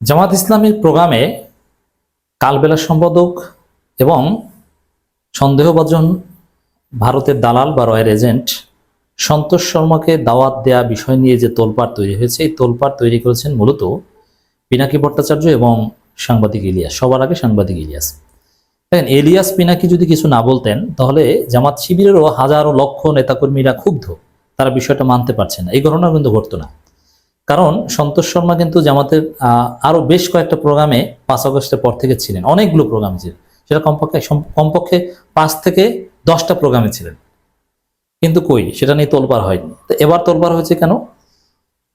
জামাত ইসলামীর প্রোগ্রামে কালবেলা সম্পাদক এবং সন্দেহভাজন ভারতের দালাল বা রয়ের এজেন্ট সন্তোষ শর্মাকে দাওয়াত দেয়া বিষয় নিয়ে যে তোলপাড় তৈরি হয়েছে, এই তোলপাড় তৈরি করেছেন মূলত পিনাকি ভট্টাচার্য এবং সাংবাদিক ইলিয়াস। সবার আগে সাংবাদিক ইলিয়াস। দেখেন এলিয়াস পিনাকি যদি কিছু না বলতেন, তাহলে জামাত শিবিরেরও হাজারো লক্ষ নেতাকর্মীরা ক্ষুব্ধ। তারা বিষয়টা মানতে পারছে না। এই ঘটনা কিন্তু ঘটতো না। কারণ সন্তোষ শর্মা কিন্তু জামাতের আহ, আরও বেশ কয়েকটা প্রোগ্রামে পাঁচ আগস্টের পর থেকে ছিলেন। অনেকগুলো প্রোগ্রাম ছিল সেটা কমপক্ষে কমপক্ষে পাঁচ থেকে দশটা প্রোগ্রামে ছিলেন। কিন্তু কই সেটা নিয়ে তোলপার হয়নি। তো এবার তোলপার হয়েছে কেন?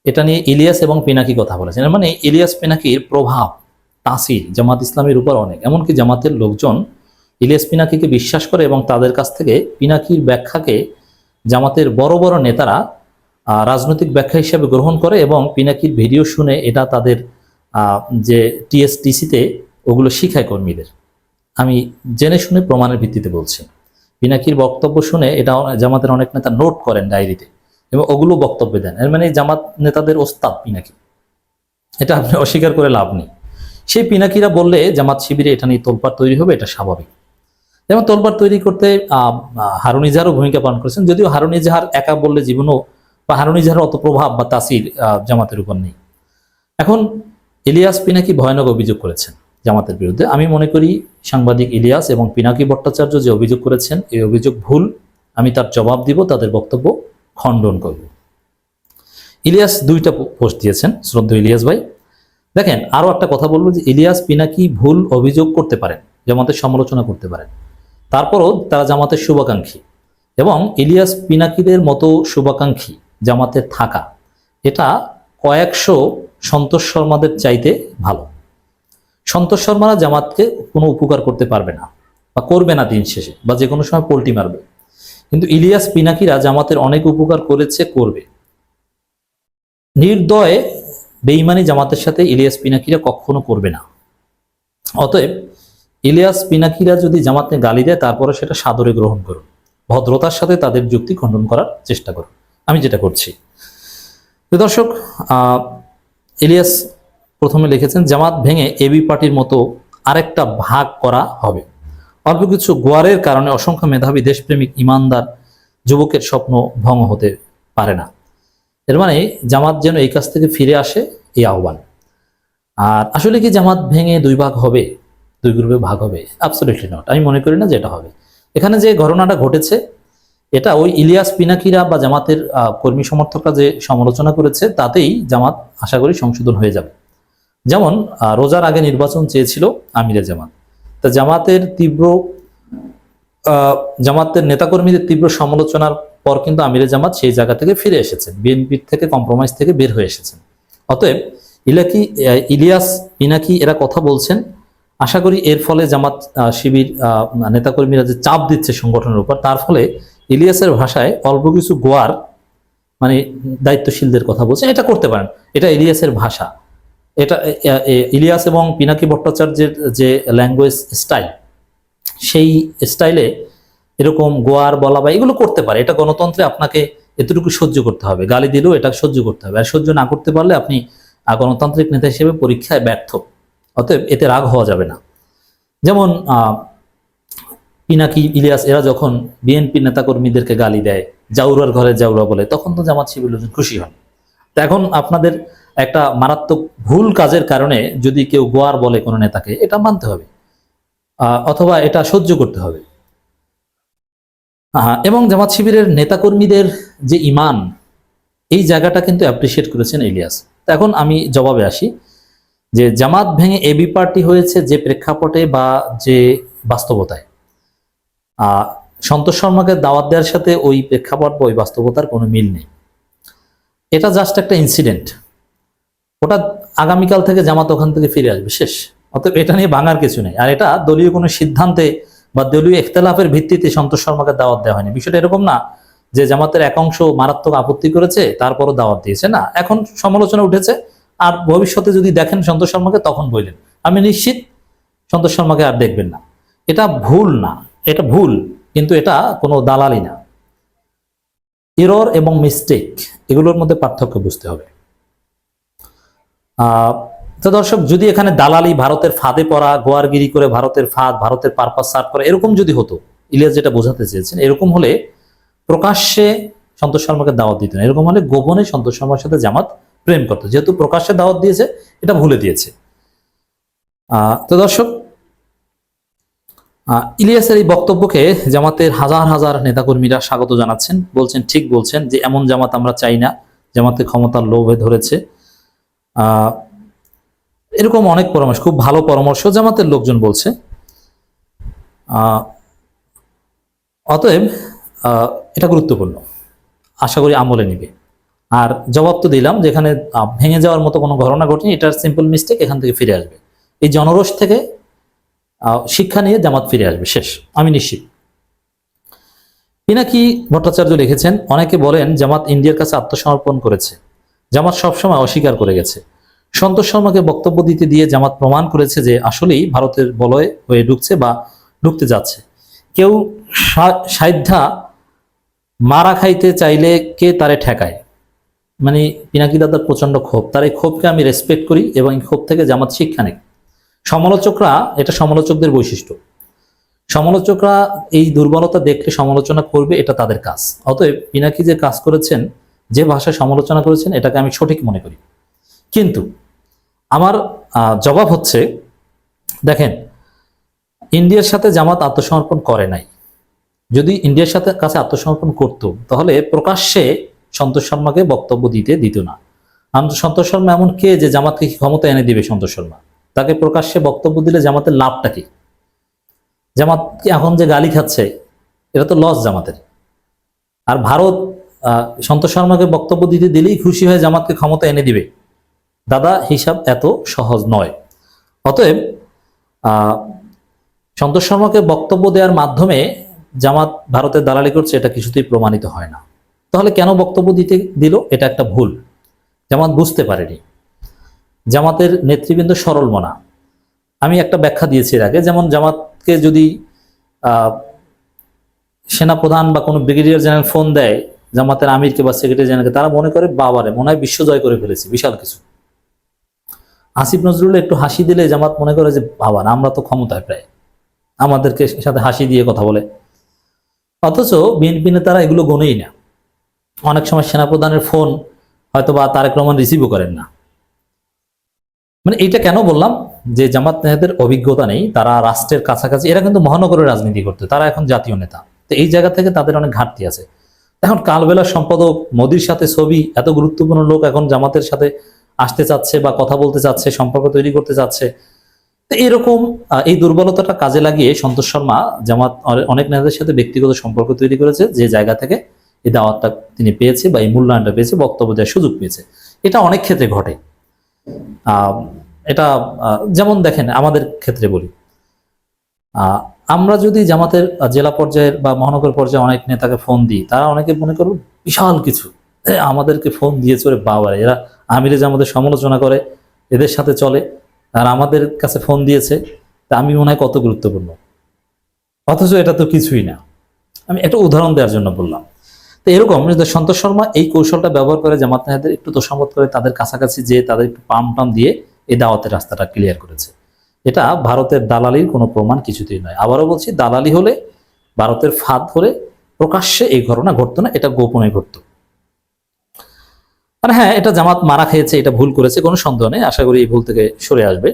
এটা নিয়ে ইলিয়াস এবং পিনাকি কথা বলেছেন। মানে ইলিয়াস পিনাকির প্রভাব তাসির জামাত ইসলামের উপর অনেক। এমনকি জামাতের লোকজন ইলিয়াস পিনাকিকে বিশ্বাস করে এবং তাদের কাছ থেকে পিনাকির ব্যাখ্যাকে জামাতের বড় বড় নেতারা রাজনৈতিক ব্যাখ্যা হিসেবে গ্রহণ করে এবং পিনাকির ভিডিও শুনে এটা তাদের যে টিএসটিসিতে ওগুলো শিখায় কর্মীদের। আমি জেনে শুনে প্রমাণের ভিত্তিতে বলছি। পিনাকির বক্তব্য শুনে এটা জামাতের অনেক নেতা নোট করেন ডায়েরিতে এবং ওগুলো বক্তব্য দেন। এর মানে জামাত নেতাদের ওস্তাদ পিনাকি। এটা আপনি অস্বীকার করে লাভ নেই। সেই পিনাকিরা বললে জামাত শিবিরে এটা নিয়ে তোলপাড় তৈরি হবে এটা স্বাভাবিক। যেমন তোলপাড় তৈরি করতে আহ, হারুন ইজাহারও ভূমিকা পালন করেছেন। যদিও হারুন ইজাহার একা বললে জীবনও বা হারুন ইজাহার অত প্রভাব বা তাসির জামাতের উপর নেই। এখন ইলিয়াস পিনাকি ভয়ানক অভিযোগ করেছেন জামাতের বিরুদ্ধে। আমি মনে করি সাংবাদিক ইলিয়াস এবং পিনাকি ভট্টাচার্য যে অভিযোগ করেছেন, এই অভিযোগ ভুল। আমি তার জবাব দিব, তাদের বক্তব্য খণ্ডন করব। ইলিয়াস দুইটা পোস্ট দিয়েছেন, শ্রদ্ধা ইলিয়াস ভাই। দেখেন, আরও একটা কথা বলব যে ইলিয়াস, পিনাকি ভুল অভিযোগ করতে পারেন, জামাতের সমালোচনা করতে পারেন। তারপরও তারা জামাতের শুভাকাঙ্ক্ষী এবং ইলিয়াস, পিনাকিদের মতো শুভাকাঙ্ক্ষী জামাতে থাকা। এটা কয়েকশো সন্তোষ শর্মাদের চাইতে ভালো। সন্তোষ শর্মারা জামাতকে কোনো উপকার করতে পারবে না বা করবে না দিন শেষে বা যে কোনো সময় পোল্টি মারবে। কিন্তু ইলিয়াস পিনাকিরা জামাতের অনেক উপকার করেছে, করবে। নির্দয়ে বেইমানি জামাতের সাথে ইলিয়াস পিনাকিরা কখনো করবে না। অতএব ইলিয়াস পিনাকিরা যদি জামাতে গালি দেয় তারপরে সেটা সাদরে গ্রহণ করুন। ভদ্রতার সাথে তাদের যুক্তি খণ্ডন করার চেষ্টা করুন। আমি যেটা করছি। দর্শক ইলিয়াস প্রথমে লিখেছেন, জামাত ভেঙে এবি পার্টির মতো আরেকটা ভাগ করা হবে। অল্প কিছু গোয়ারের কারণে অসংখ্য মেধাবী দেশপ্রেমিক ইমানদার যুবকের স্বপ্ন ভঙ্গ হতে পারে না। এর মানে জামাত যেন এই কাছ থেকে ফিরে আসে, এই আহ্বান। আর আসলে কি জামাত ভেঙে দুই ভাগ হবে, দুই গ্রুপে ভাগ হবে? অ্যাবসলিটলি নট আমি মনে করি না যে এটা হবে। এখানে যে ঘটনাটা ঘটেছে এটা ওই ইলিয়াস পিনাকিরা বা জামাতের কর্মী সমর্থকরা যে সমালোচনা করেছে, তাতেই জামাত আশা করি সংশোধন হয়ে যাবে। যেমন রোজার আগে নির্বাচন চেয়েছিল আমিরে জামাত। তা জামাতের তীব্র জামাতের নেতাকর্মীদের তীব্র সমালোচনার পর কিন্তু আমিরে জামাত সেই জায়গা থেকে ফিরে এসেছেন বিএনপির থেকে, কম্প্রোমাইজ থেকে বের হয়ে এসেছেন। অতএব, ইলাকি ইলিয়াস পিনাকি এরা কথা বলছেন। আশা করি এর ফলে জামাত শিবির নেতাকর্মীরা যে চাপ দিচ্ছে সংগঠনের উপর, তার ফলে ইলিয়াসের ভাষায় অল্প কিছু গোয়ার মানে দায়িত্বশীলদের কথা বলছেন, এটা করতে পারেন। এটা ইলিয়াসের ভাষা। এটা ইলিয়াস এবং পিনাকি ভট্টাচার্যের যে ল্যাঙ্গুয়েজ স্টাইল সেই স্টাইলে এরকম গোয়ার বলা বা এগুলো করতে পারে। এটা গণতন্ত্রে আপনাকে এতটুকু সহ্য করতে হবে। গালি দিলেও এটা সহ্য করতে হবে। আর সহ্য না করতে পারলে আপনি গণতান্ত্রিক নেতা হিসেবে পরীক্ষায় ব্যর্থ। অতএব এতে রাগ হওয়া যাবে না। যেমন পিনাকি ইলিয়াস এরা যখন বিএনপি নেতাকর্মীদেরকে গালি দেয় জাউরার ঘরে জাউরা বলে তখন তো জামাত শিবির লোকজন খুশি হন এখন আপনাদের একটা মারাত্মক ভুল কাজের কারণে যদি কেউ গোয়ার বলে কোনো নেতাকে এটা মানতে হবে অথবা এটা সহ্য করতে হবে। আহা, এবং জামাত শিবিরের নেতাকর্মীদের যে ইমান এই জায়গাটা কিন্তু অ্যাপ্রিসিয়েট করেছেন ইলিয়াস। এখন আমি জবাবে আসি যে জামাত ভেঙে এবি পার্টি হয়েছে যে প্রেক্ষাপটে বা যে বাস্তবতায়। সন্তোষ শর্মাকে দাওয়াত দেওয়ার সাথে ওই প্রেক্ষাপট বা ওই বাস্তবতার কোনো মিল নেই। এটা জাস্ট একটা ইনসিডেন্ট ওটা আগামীকাল থেকে জামাত ওখান থেকে ফিরে আসবে, শেষ। অতএব এটা নিয়ে ভাঙার কিছু নেই। আর এটা দলীয় কোনো সিদ্ধান্তে বা দলীয় ইখতলাফের ভিত্তিতে সন্তোষ শর্মাকে দাওয়াত দেওয়া হয়নি। বিষয়টা এরকম না যে জামাতের এক অংশ মারাত্মক আপত্তি করেছে, তারপরও দাওয়াত দিয়েছে। না, এখন সমালোচনা উঠেছে। আর ভবিষ্যতে যদি দেখেন সন্তোষ শর্মাকে, তখন বললেন। আমি নিশ্চিত সন্তোষ শর্মাকে আর দেখবেন না। এটা ভুল না। এটা ভুল, কিন্তু এটা কোনো দালালি না। এরর এবং মিস্টেক এগুলোর মধ্যে পার্থক্য বুঝতে হবে। তো দর্শক, যদি এখানে দালালি ভারতের ফাঁদে পড়া, গোয়ারগিরি করে ভারতের ফাঁদ, ভারতের পারপাস সার্ভ করা, এরকম যদি হতো, ইলিয়াস যেটা বোঝাতে চেয়েছেন, এরকম হলে প্রকাশ্যে সন্তোষ শর্মাকে দাওয়াত দিত না এরকম হলে গোপনে সন্তোষ শর্মার সাথে জামাত প্রেম করতো, যেহেতু প্রকাশ্যে দাওয়াত দিয়েছে, এটা ভুলে দিয়েছে। তো দর্শক ইলিয়াসের এই বক্তব্যকে জামাতের হাজার হাজার নেতাকর্মীরা স্বাগত জানাচ্ছেন। বলছেন, ঠিক বলছেন যে এমন জামাত আমরা চাই না, জামাতে ক্ষমতার লোভে ধরেছে। এরকম অনেক পরামর্শ, খুব ভালো পরামর্শ জামাতের লোকজন বলছে। অতএব এটা গুরুত্বপূর্ণ। আশা করি আমলে নিবে। আর জবাব তো দিলাম, যেখানে ভেঙে যাওয়ার মতো কোনো ঘটনা ঘটেনি, এটার সিম্পল মিস্টেক এখান থেকে ফিরে আসবে। এই জনরোষ থেকে শিক্ষা নিয়ে জামাত ফিরে আসবে। শেষ। আমি নিশ্চিত। পিনাকি ভট্টাচার্য লিখেছেন, অনেকে বলেন জামাত ইন্ডিয়ার কাছে আত্মসমর্পণ করেছে। জামাত সবসময় অস্বীকার করে গেছে। সন্তোষ শর্মাকে বক্তব্য দিতে দিয়ে জামাত প্রমাণ করেছে যে আসলেই ভারতের বলয় হয়ে ঢুকছে বা ঢুকতে যাচ্ছে। কেউ সাধ্যা মারা খাইতে চাইলে কে তারে ঠেকায়? মানে পিনাকি দাদার প্রচণ্ড ক্ষোভ। তার এই ক্ষোভকে আমি রেসপেক্ট করি এবং এই ক্ষোভ থেকে জামাত শিক্ষা নেই সমালোচকরা, এটা সমালোচকদের বৈশিষ্ট্য। সমালোচকরা এই দুর্বলতা দেখলে সমালোচনা করবে, এটা তাদের কাজ। অতএব পিনাকি যে কাজ করেছেন, যে ভাষায় সমালোচনা করেছেন, এটাকে আমি সঠিক মনে করি। কিন্তু আমার জবাব হচ্ছে, দেখেন, ইন্ডিয়ার সাথে জামাত আত্মসমর্পণ করে নাই। যদি ইন্ডিয়ার সাথে কাছে আত্মসমর্পণ করত, তাহলে প্রকাশ্যে সন্তোষ শর্মাকে বক্তব্য দিতে দিত না। সন্তোষ শর্মা এমন কে যে জামাতকে ক্ষমতা এনে দিবে সন্তোষ শর্মা? তাকে প্রকাশ্যে বক্তব্য দিলে জামাতের লাভটা কি? জামাত এখন যে গালি খাচ্ছে, এটা তো লস জামাতের। আর ভারত সন্তোষ শর্মাকে বক্তব্য দিতে দিলেই খুশি হয়ে জামাতকে ক্ষমতা এনে দিবে। দাদা, হিসাব এত সহজ নয়। অতএব সন্তোষ শর্মাকে বক্তব্য দেওয়ার মাধ্যমে জামাত ভারতের দালালি করছে, এটা কিছুতেই প্রমাণিত হয় না। তাহলে কেন বক্তব্য দিতে দিল? এটা একটা ভুল। জামাত বুঝতে পারেনি। জামাতের নেতৃবৃন্দ সরল মনা। আমি একটা ব্যাখ্যা দিয়েছি এর আগে, যেমন জামাতকে যদি সেনাপ্রধান বা কোনো ব্রিগেডিয়ার জেনারেল ফোন দেয়, জামাতের আমিরকে বা সেক্রেটারি জেনারেলকে, তারা মনে করে, বাবারে, মনে হয় বিশ্ব জয় করে ফেলেছে। বিশাল কিছু। আসিফ নজরুল একটু হাসি দিলে জামাত মনে করে যে, বাবা, আমরা তো ক্ষমতায় প্রায়। আমাদেরকে সাথে হাসি দিয়ে কথা বলে। অথচ বিএনপি নেতারা এগুলো গনেই না। অনেক সময় সেনাপ্রধানের ফোন হয়তো বা তারেক রহমান রিসিভও করেন না। মানে এইটা কেন বললাম? যে জামাত নেতাদের অভিজ্ঞতা নেই, তারা রাষ্ট্রের কাছাকাছি, এরা কিন্তু মহানগরের রাজনীতি করতে, তারা এখন জাতীয় নেতা। তো এই জায়গা থেকে তাদের অনেক ঘাটতি আছে। এখন কালবেলা সম্পাদক মোদির সাথে ছবি, এত গুরুত্বপূর্ণ লোক এখন জামাতের সাথে আসতে চাচ্ছে বা কথা বলতে চাচ্ছে, সম্পর্ক তৈরি করতে চাচ্ছে। তো এরকম এই দুর্বলতাটা কাজে লাগিয়ে সন্তোষ শর্মা জামাত অনে- অনেক নেতাদের সাথে ব্যক্তিগত সম্পর্ক তৈরি করেছে, যে জায়গা থেকে এই দাওয়াতটা তিনি পেয়েছে বা এই মূল্যায়নটা পেয়েছে, বক্তব্য দেওয়ার সুযোগ পেয়েছে। এটা অনেক ক্ষেত্রে ঘটে। এটা যেমন দেখেন, আমাদের ক্ষেত্রে বলি। আমরা যদি জামাতের জেলা পর্যায়ের বা মহানগর পর্যায়ে অনেক নেতাকে ফোন দিই, তারা অনেকে মনে করবে, বিশাল কিছু। আমাদেরকে ফোন দিয়ে চলে বাবারে, এরা আমিরে জামাতের সমালোচনা করে, এদের সাথে চলে, আর আমাদের কাছে ফোন দিয়েছে, তা আমি মনে হয় কত গুরুত্বপূর্ণ। অথচ এটা তো কিছুই না। আমি একটা উদাহরণ দেওয়ার জন্য বললাম। তো এরকম সন্তোষ শর্মা এই কৌশলটা ব্যবহার করে জামাত নেতাদের একটু তোষামত করে তাদের কাছাকাছি যে তাদের একটু পাম টাম দিয়ে এই দাওয়াতের রাস্তাটা ক্লিয়ার করেছে। এটা ভারতের দালালির কোনো প্রমাণ কিছুতেই নয়। আবারও বলছি, দালালি হলে, ভারতের ফাঁদ ধরে প্রকাশ্যে এই ঘটনা ঘটতো না, এটা গোপনে ঘটতো। মানে হ্যাঁ এটা জামাত মারা খেয়েছে, এটা ভুল করেছে, কোনো সন্দেহ নেই, আশা করি এই ভুল থেকে সরে আসবে।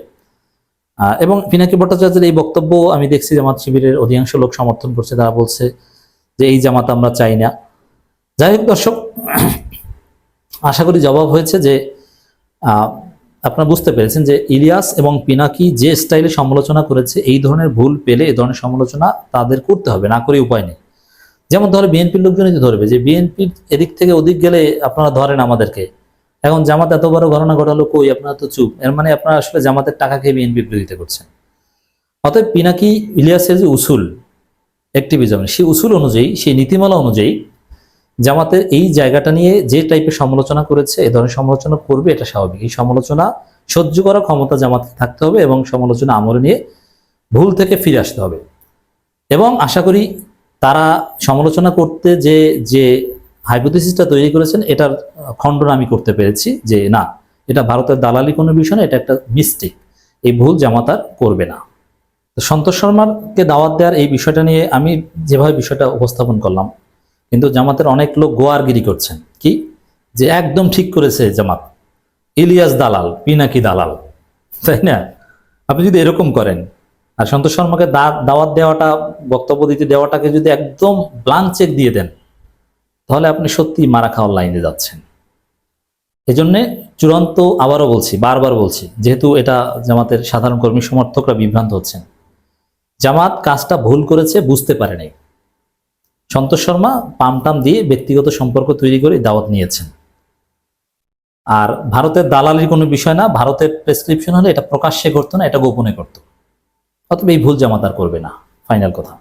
এবং পিনাকি ভট্টাচার্যের এই বক্তব্য আমি দেখছি জামাত শিবিরের অধিকাংশ লোক সমর্থন করছে, তারা বলছে যে এই জামাত আমরা চাই না। যাই হোক, দর্শক, আশা করি জবাব হয়েছে যে আপনারা বুঝতে পেরেছেন যে ইলিয়াস এবং পিনাকি যে স্টাইলে সমালোচনা করেছে, এই ধরনের ভুল পেলে এই ধরনের সমালোচনা তাদের করতে হবে, না করে উপায় নেই। যেমন ধরো বিএনপির তো ধরবে যে বিএনপির এদিক থেকে ওদিক গেলে আপনারা ধরেন আমাদেরকে। এখন জামাত এত বড় ঘটনা ঘটালো কই? আপনারা তো চুপ। এর মানে আপনারা আসলে জামাতের টাকা খেয়ে বিএনপি বিরোধিতা করছেন। অতএব পিনাকি ইলিয়াসের যে উসুল অ্যাক্টিভিজম সেই উসুল অনুযায়ী, সেই নীতিমালা অনুযায়ী জামাতের এই জায়গাটা নিয়ে যে টাইপের সমালোচনা করেছে, এ ধরনের সমালোচনা করবে, এটা স্বাভাবিক। এই সমালোচনা সহ্য করার ক্ষমতা জামাতকে থাকতে হবে এবং সমালোচনা আমলে নিয়ে ভুল থেকে ফিরে আসতে হবে। এবং আশা করি তারা সমালোচনা করতে যে যে হাইপোথিসিসটা তৈরি করেছেন, এটার খণ্ডন আমি করতে পেরেছি যে, না, এটা ভারতের দালালি কোনো বিষয় না, এটা একটা মিস্টেক এই ভুল জামাত আর করবে না। সন্তোষ শর্মাকে দাওয়াত দেওয়ার এই বিষয়টা নিয়ে আমি যেভাবে বিষয়টা উপস্থাপন করলাম কিন্তু জামাতের অনেক লোক গোয়ারগিরি করছেন। কি? যে একদম ঠিক করেছে জামাত। ইলিয়াস দালাল, পিনাকি দালাল। তাই না? আপনি যদি এরকম করেন, আর সন্তোষ শর্মাকে দাওয়াত দেওয়াটা, বক্তব্য দিতে দেওয়াটাকে যদি একদম ব্লাঙ্ক চেক দিয়ে দেন, তাহলে আপনি সত্যি মারা খাওয়ার লাইনে যাচ্ছেন। এজন্য চূড়ান্ত আবারও বলছি, বারবার বলছি, যেহেতু এটা জামাতের সাধারণ কর্মী সমর্থকরা বিভ্রান্ত হচ্ছেন। জামাত কাজটা ভুল করেছে, বুঝতে পারে নাই সন্তোষ শর্মা পামটাম দিয়ে ব্যক্তিগত সম্পর্ক তৈরি করে দাওয়াত নিয়েছেন। আর ভারতের দালালির কোনো বিষয় না, ভারতের প্রেসক্রিপশন হলে এটা প্রকাশ্যে করতো না, এটা গোপনে করতো অতএব এই ভুল জামাতার করবে না। ফাইনাল কথা।